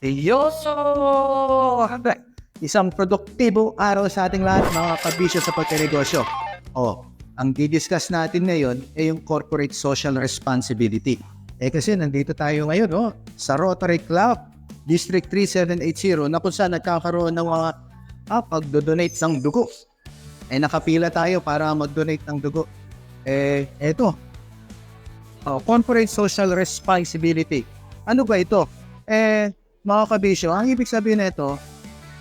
Yoso! Isang produktibong araw sa ating lahat mga kabisyo sa pagkanegosyo. O, ang didiscuss natin ngayon ay yung corporate social responsibility. Eh kasi nandito tayo ngayon oh, sa Rotary Club, District 3780 na kung saan nagkakaroon ng mga ah, pagdodonate ng dugo. Eh nakapila tayo para mag-donate ng dugo. Eh, eto. Oh, corporate social responsibility. Ano ba ito? Eh, mga kabisyo, ang ibig sabihin nito,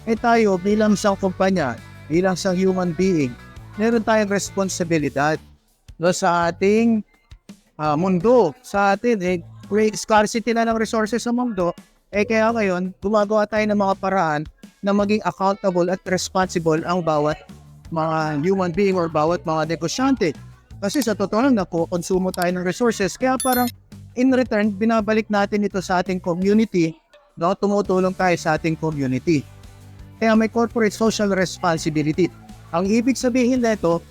eh tayo bilang isang kumpanya, bilang isang human being, meron tayong responsibilidad no, sa ating ah, mundo, sa atin, eh, scarcity na ng resources sa mundo, eh kaya ngayon, gumagawa tayo ng mga paraan na maging accountable at responsible ang bawat mga human being or bawat mga negosyante. Kasi sa totoo lang, nakukonsumo tayo ng resources, kaya parang in return, binabalik natin ito sa ating community no, tumutulong tayo sa ating community. Kaya may corporate social responsibility. Ang ibig sabihin nito,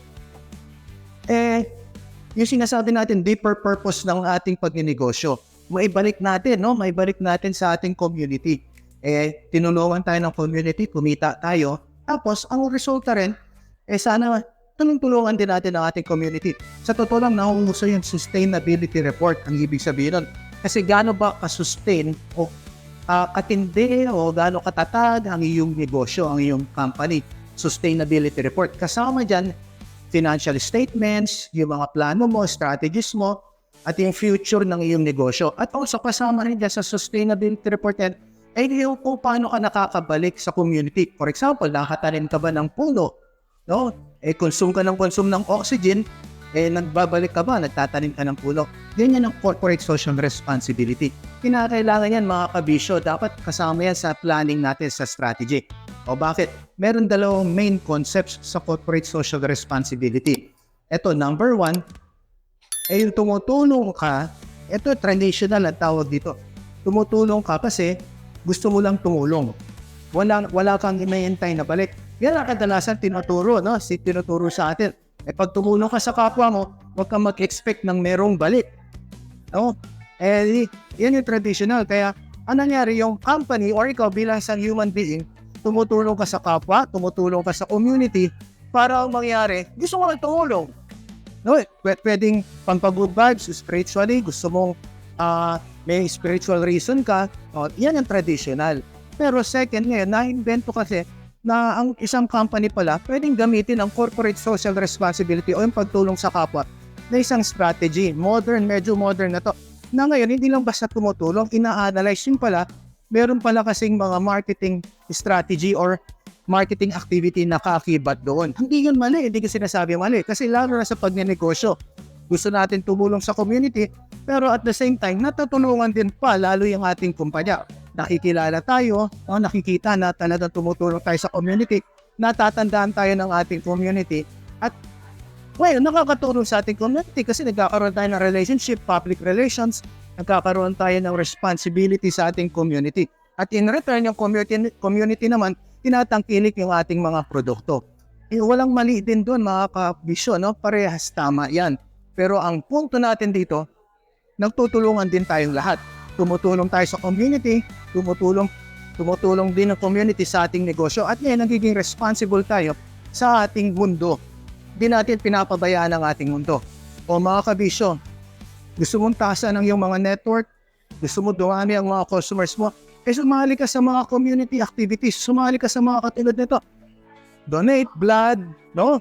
eh, yung sinasabi natin, deeper purpose ng ating pagnegosyo. Maibalik natin, no? Maibalik natin sa ating community. Eh, tinulungan tayo ng community, kumita tayo. Tapos, ang resulta rin, eh sana tulong-tulungan din natin ang ating community. Sa totoo lang, nauuso yung sustainability report, ang ibig sabihin nun. Kasi gaano ba kasustain o uh, katindi o gaano katatag ang iyong negosyo, ang iyong company. Sustainability report. Kasama dyan, financial statements, yung mga plano mo, strategies mo, at yung future ng iyong negosyo. At also kasama rin dyan sa sustainability report yan, ay yung kung paano ka nakakabalik sa community. For example, nakatanim ka ba ng puno? No? Eh, consume ka ng consume ng oxygen, eh, nagbabalik ka ba, nagtatanim ka ng puno. Ganyan ang corporate social responsibility. Kinakailangan yan mga kabisyo, dapat kasama yan sa planning natin sa strategy. O bakit? Meron dalawang main concepts sa corporate social responsibility. Ito, number one, eh yung tumutulong ka, ito traditional ang tawag dito. Tumutulong ka kasi gusto mo lang tumulong. Wala, wala kang inayantay na balik. Yan ang kadalasan tinuturo, no? Si tinuturo sa atin. Eh pag tumulong ka sa kapwa mo, huwag kang mag-expect ng merong balik. No? Eh, yan yung traditional. Kaya, ano nangyari yung company or ikaw bilang isang human being, tumutulong ka sa kapwa, tumutulong ka sa community, para ang mangyari, gusto mo lang tumulong. No, pwedeng pampag-good vibes, spiritually, gusto mong ah, may spiritual reason ka, oh, yan ang traditional. Pero second ngayon, na-invento kasi na ang isang company pala pwedeng gamitin ang corporate social responsibility o yung pagtulong sa kapwa na isang strategy. Modern, medyo modern na to. Na ngayon, hindi lang basta tumutulong, ina-analyze yun pala, meron pala kasing mga marketing strategy or marketing activity na kaakibat doon. Hindi yun mali, hindi ko sinasabi mali. Kasi lalo na sa pagnenegosyo, gusto natin tumulong sa community, pero at the same time, natutulungan din pa lalo yung ating kumpanya. Nakikilala tayo, o nakikita na talagang tumutulong tayo sa community, natatandaan tayo ng ating community, at well, nakakatulong sa ating community kasi nagkakaroon tayo ng relationship, public relations, nagkakaroon tayo ng responsibility sa ating community. At in return, yung community, community naman, tinatangkilik yung ating mga produkto. Eh, walang mali din doon mga kabisyo, no? parehas tama yan. Pero ang punto natin dito, nagtutulungan din tayong lahat. Tumutulong tayo sa community, tumutulong tumutulong din ang community sa ating negosyo at ngayon nagiging responsible tayo sa ating mundo. Di natin pinapabayaan ang ating mundo. O mga kabisyo, gusto mong taasan ang iyong mga network, gusto mo dumami ang mga customers mo, eh sumali ka sa mga community activities, sumali ka sa mga katulad nito. Donate blood, no?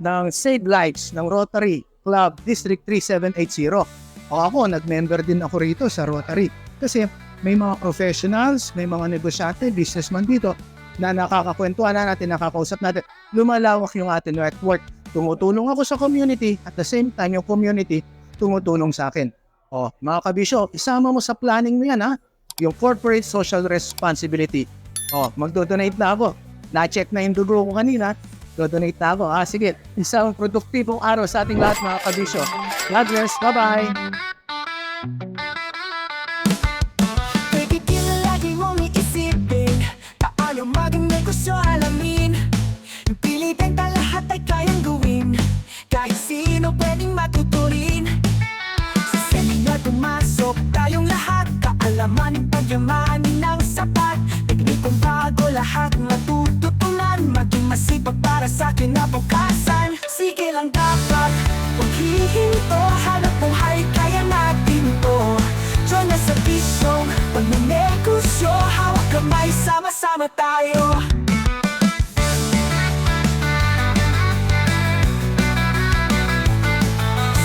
Ng Save Lives, ng Rotary Club District 3780. O ako, nag-member din ako rito sa Rotary. Kasi may mga professionals, may mga negosyante, businessman dito na nakakakwentuhan na natin, nakakausap natin. Lumalawak yung ating network. Tumutulong ako sa community at the same time yung community tumutulong sa akin. O, mga kabisyo, isama mo sa planning mo yan ha. Yung corporate social responsibility. O, magdo-donate na ako. Na-check na yung dugo ko kanina. Do-donate na ako. Ah, sige. Isang produktibong araw sa ating lahat mga kabisyo. God bless. Bye-bye. Bakit yun lagi mong iisipin? Paano maging negosyo alamin? Pilitin pa lahat ay gawin Kahit sino pwedeng matuturin Sa seminar pumasok tayong lahat Kaalaman, pagyaman ng sapat Teknikong bago lahat matututunan Maging masipag para sa kinabukasan kamay sama-sama tayo.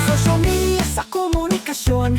Social media sa komunikasyon